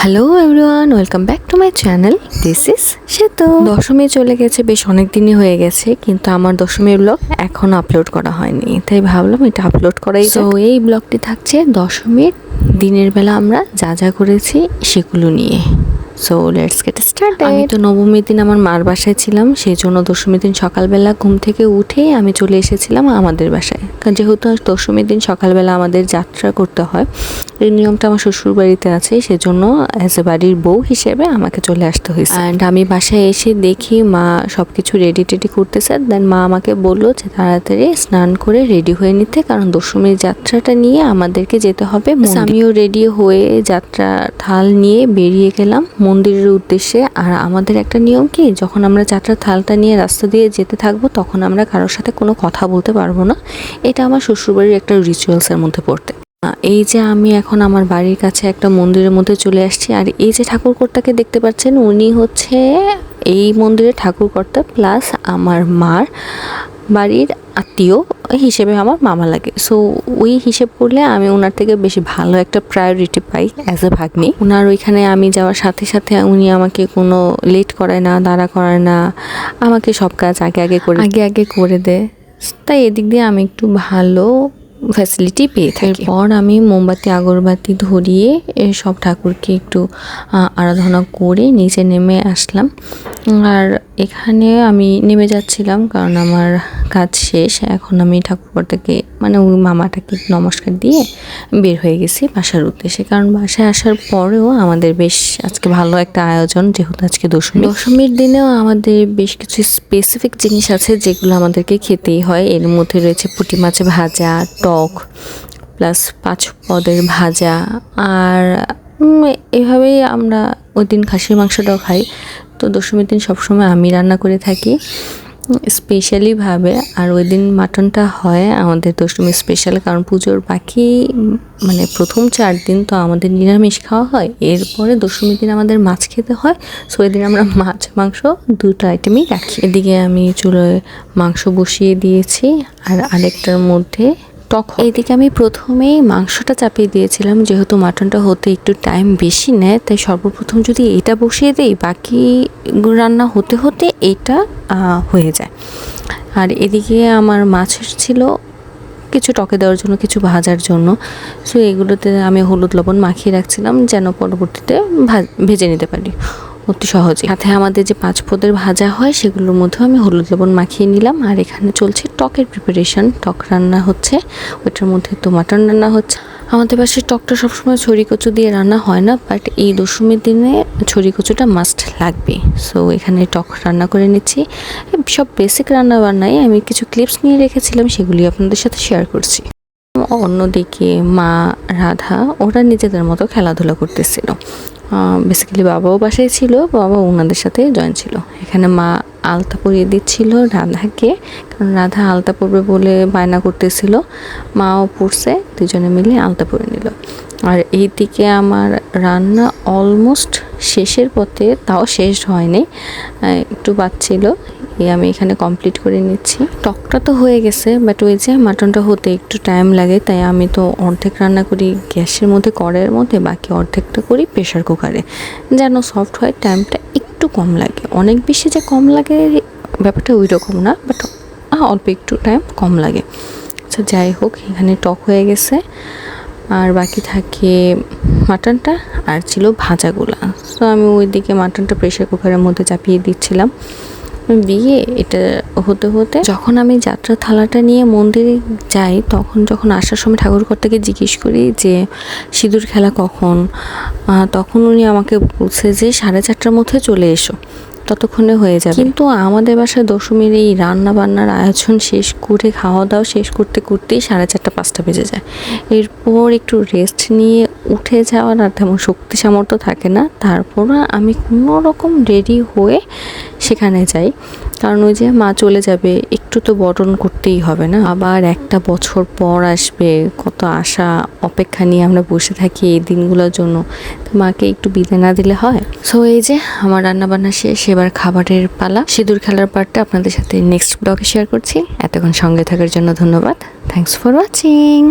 Hello everyone welcome back to my channel this সে তো দশমী চলে গেছে বেশ অনেক দিনই হয়ে গেছে কিন্তু আমার দশমীর ব্লগ এখনও আপলোড করা হয়নি। তাই ভাবলাম এটা আপলোড করাই তো এই ব্লগটি থাকছে দশমীর দিনের বেলা আমরা যা যা করেছি সেগুলো নিয়ে। সো লেটস গেট স্টার্ট আমি তো নবমীর দিন আমার মার বাসায় ছিলাম সেই জন্য দশমীর দিন সকালবেলা ঘুম থেকে উঠেই আমি চলে এসেছিলাম আমাদের বাসায়। কারণ যেহেতু দশমীর দিন সকালবেলা আমাদের যাত্রা করতে হয় এই নিয়মটা আমার শ্বশুর বাড়িতে আছে সেজন্য অ্যাজ এ বাড়ির বউ হিসেবে আমাকে চলে আসতে হয়েছে। অ্যান্ড আমি বাসায় এসে দেখি মা সব কিছু রেডি টেডি করতেছে দেন মা আমাকে বলল যে তাড়াতাড়ি স্নান করে রেডি হয়ে নিতে কারণ দশমীর যাত্রাটা নিয়ে আমাদেরকে যেতে হবে আমিও রেডি হয়ে যাত্রা থাল নিয়ে বেরিয়ে গেলাম মন্দিরের উদ্দেশ্যে। আর আমাদের একটা নিয়ম কি, যখন আমরা যাত্রার থালটা নিয়ে রাস্তা দিয়ে যেতে থাকব, তখন আমরা কারোর সাথে কোনো কথা বলতে পারব না। এটা আমার শ্বশুরবাড়ির একটা রিচুয়ালসের মধ্যে পড়তে। এই যে আমি এখন আমার বাড়ির কাছে একটা মন্দিরের মধ্যে চলে আসছি, আর এই যে ঠাকুরকর্তাকে দেখতে পাচ্ছেন, উনি হচ্ছে এই মন্দিরের ঠাকুরকর্তা প্লাস আমার মার বাড়ির আত্মীয় হিসেবে আমার মামা লাগে। সো ওই হিসেব করলে আমি ওনার থেকে বেশি ভালো একটা প্রায়োরিটি পাই অ্যাজ এ ভাগ্নি। ওনার ওইখানে আমি যাওয়ার সাথে সাথে উনি আমাকে কোনো লেট করায় না, দাঁড়া করায় না, আমাকে সব কাজ আগে আগে করে আগে আগে করে দেয় তাই এদিক দিয়ে আমি একটু ভালো ফ্যাসিলিটি পেয়ে থাকি। এরপর আমি মোমবাতি, আগরবাতি ধরিয়ে সব ঠাকুরকে একটু আরাধনা করে নিচে নেমে আসলাম। আর এখানে আমি নেমে যাচ্ছিলাম কারণ আমার কাজ শেষ। এখন আমি ঠাকুরকর্তাকে মানে ওই মামাটাকে নমস্কার দিয়ে বের হয়ে গেছি বাসার উদ্দেশ্যে। কারণ বাসায় আসার পরেও আমাদের বেশ আজকে ভালো একটা আয়োজন, যেহেতু আজকে দশমী। দশমীর দিনেও আমাদের বেশ কিছু স্পেসিফিক জিনিস আছে যেগুলো আমাদেরকে খেতেই হয়। এর মধ্যে রয়েছে পুঁটি মাছ ভাজা, টক প্লাস পাঁচ পদের ভাজা। আর এভাবেই আমরা ওই দিন খাসির মাংসটাও খাই। তো দশমীর দিন সবসময় আমি রান্না করে থাকি। স্পেশালিভাবে আর ওই দিন মাটনটা হয় আমাদের দশমী স্পেশাল কারণ পুজোর বাকি মানে প্রথম চার দিন তো আমাদের নিরামিষ খাওয়া হয়। এরপরে দশমীর দিন আমাদের মাছ খেতে হয় সো ওই দিন আমরা মাছ, মাংস দুটো আইটেমই রাখি। এদিকে আমি চুলোয় মাংস বসিয়ে দিয়েছি, আর আরেকটার মধ্যে টক এইদিকে আমি প্রথমেই মাংসটা চাপিয়ে দিয়েছিলাম, যেহেতু মাটনটা হতে একটু টাইম বেশি নেয়, তাই সর্বপ্রথম যদি এটা বসিয়ে দিই, বাকি রান্না হতে হতে এটা হয়ে যায়। আর এদিকে আমার মাছ ছিল কিছু টকে দেওয়ার জন্য, কিছু ভাজার জন্য। সো এগুলোতে আমি হলুদ লবণ মাখিয়ে রাখছিলাম, যেন পরবর্তীতে ভেজে নিতে পারি। অতি সহজে সাথে আমাদের যে পাঁচ পদের ভাজা হয়, সেগুলোর মধ্যেও আমি হলুদ লবণ মাখিয়ে নিলাম। আর এখানে চলছে টকের প্রিপারেশন টক রান্না হচ্ছে, ওইটার মধ্যে তো মাটন রান্না হচ্ছে। আমাদের পাশে টকটা সবসময় ছড়ি কচু দিয়ে রান্না হয় না বাট এই দশমীর দিনে ছড়ি কচুটা মাস্ট লাগবে। সো এখানে টক রান্না করে নিচ্ছি। সব বেসিক রান্না বান্নাই আমি কিছু ক্লিপস নিয়ে রেখেছিলাম, সেগুলি আপনাদের সাথে শেয়ার করছি। অন্যদিকে মা রাধা, ওরা নিজেদের মতো খেলাধুলা করতেছিল। বেসিক্যালি বাবাও বাসায় ছিল বাবা ওনাদের সাথে জয়েন ছিল। এখানে মা আলতা পরিয়ে দিচ্ছিল রাধাকে, কারণ রাধা আলতা পরবে বলে বায়না করতেছিল। মাও পড়ছে দুজনে মিলে আলতা পরে নিল। আর এইদিকে আমার রান্না অলমোস্ট শেষের পথে, তাও শেষ হয়নি। একটু বাচ্ছিল এই আমি এখানে কমপ্লিট করে নিচ্ছি। টকটা তো হয়ে গেছে বাট ওই যে মাটনটা হতে একটু টাইম লাগে, তাই আমি তো অর্ধেক রান্না করি গ্যাসের মধ্যে, কড়াইয়ের মধ্যে, বাকি অর্ধেকটা করি প্রেশার কুকারে যেন সফট হয় টাইমটা একটু কম লাগে। অনেক বেশি যে কম লাগে ব্যাপারটা ওই রকম না বাট অল্প একটু টাইম কম লাগে। আচ্ছা যাই হোক, এখানে টক হয়ে গেছে। আর বাকি থাকে মাটনটা আর ছিল ভাজাগুলা। তো আমি ওইদিকে মাটনটা প্রেশার কুকারের মধ্যে চাপিয়ে দিচ্ছিলাম। দিয়ে এটা হতে হতে যখন আমি যাত্রা থালাটা নিয়ে মন্দিরে যাই, তখন যখন আসার সময় ঠাকুর ঠাকুরকর্তাকে জিজ্ঞেস করি যে, সিঁদুর খেলা কখন? তখন উনি আমাকে বলছে যে, সাড়ে চারটার মধ্যে চলে এসো। ততক্ষণে হয়ে যাবে। কিন্তু আমাদের বাসায় দশমীর এই রান্না বান্নার আয়োজন শেষ করে খাওয়া দাওয়া শেষ করতে করতেই সাড়ে চারটা, পাঁচটা বেজে যায়। এরপর একটু রেস্ট নিয়ে উঠে যাওয়ার আর তেমন শক্তি সামর্থ্য থাকে না। তারপর আমি কোনো রকম রেডি হয়ে সেখানে যাই। কারণ ওই যে মা চলে যাবে, একটু তো বরণ করতেই হবে না? আবার একটা বছর পর আসবে, কত আশা, অপেক্ষা নিয়ে আমরা বসে থাকি এই দিনগুলোর জন্য। তো মাকে একটু বিদায় না দিলে হয়? সো এই যে আমার রান্না বান্না শেষ, এবার খাবারের পালা। সিঁদুর খেলার পার্টটা আপনাদের সাথে নেক্সট ব্লগে শেয়ার করছি। এতক্ষণ সঙ্গে থাকার জন্য ধন্যবাদ। Thanks for watching